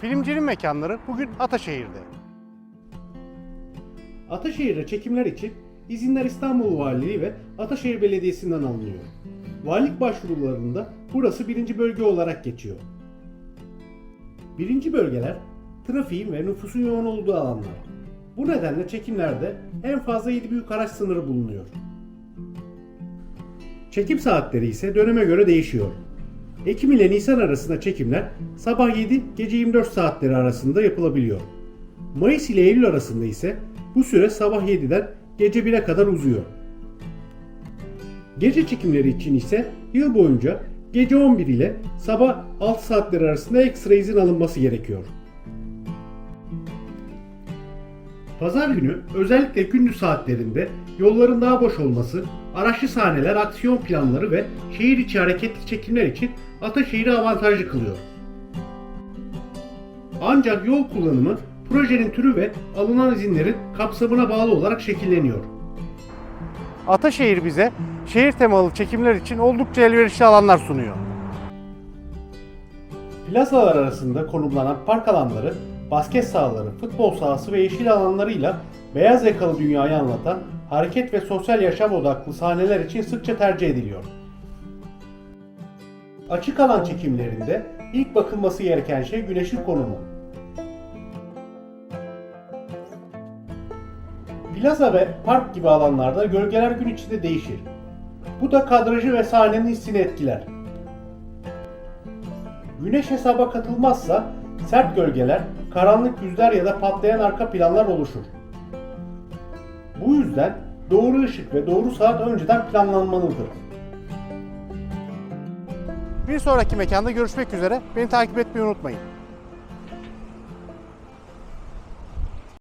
Filmcinin mekanları bugün Ataşehir'de. Ataşehir'e çekimler için izinler İstanbul Valiliği ve Ataşehir Belediyesi'nden alınıyor. Valilik başvurularında burası birinci bölge olarak geçiyor. Birinci bölgeler trafiğin ve nüfusun yoğun olduğu alanlar. Bu nedenle çekimlerde en fazla 7 büyük araç sınırı bulunuyor. Çekim saatleri ise döneme göre değişiyor. Ekim ile Nisan arasında çekimler sabah 7 gece 24 saatleri arasında yapılabiliyor. Mayıs ile Eylül arasında ise bu süre sabah 7'den gece 1'e kadar uzuyor. Gece çekimleri için ise yıl boyunca gece 11 ile sabah 6 saatleri arasında ekstra izin alınması gerekiyor. Pazar günü özellikle gündüz saatlerinde yolların daha boş olması, araçlı sahneler, aksiyon planları ve şehir içi hareketli çekimler için Ataşehir'i avantajlı kılıyor. Ancak yol kullanımı projenin türü ve alınan izinlerin kapsamına bağlı olarak şekilleniyor. Ataşehir bize şehir temalı çekimler için oldukça elverişli alanlar sunuyor. Plazalar arasında konumlanan park alanları, basket sahaları, futbol sahası ve yeşil alanlarıyla beyaz yakalı dünyayı anlatan hareket ve sosyal yaşam odaklı sahneler için sıkça tercih ediliyor. Açık alan çekimlerinde ilk bakılması gereken şey güneşin konumu. Plaza ve park gibi alanlarda gölgeler gün içinde değişir. Bu da kadrajı ve sahnenin hissini etkiler. Güneş hesaba katılmazsa sert gölgeler, karanlık yüzler ya da patlayan arka planlar oluşur. Bu yüzden doğru ışık ve doğru saat önceden planlanmalıdır. Bir sonraki mekanda görüşmek üzere. Beni takip etmeyi unutmayın.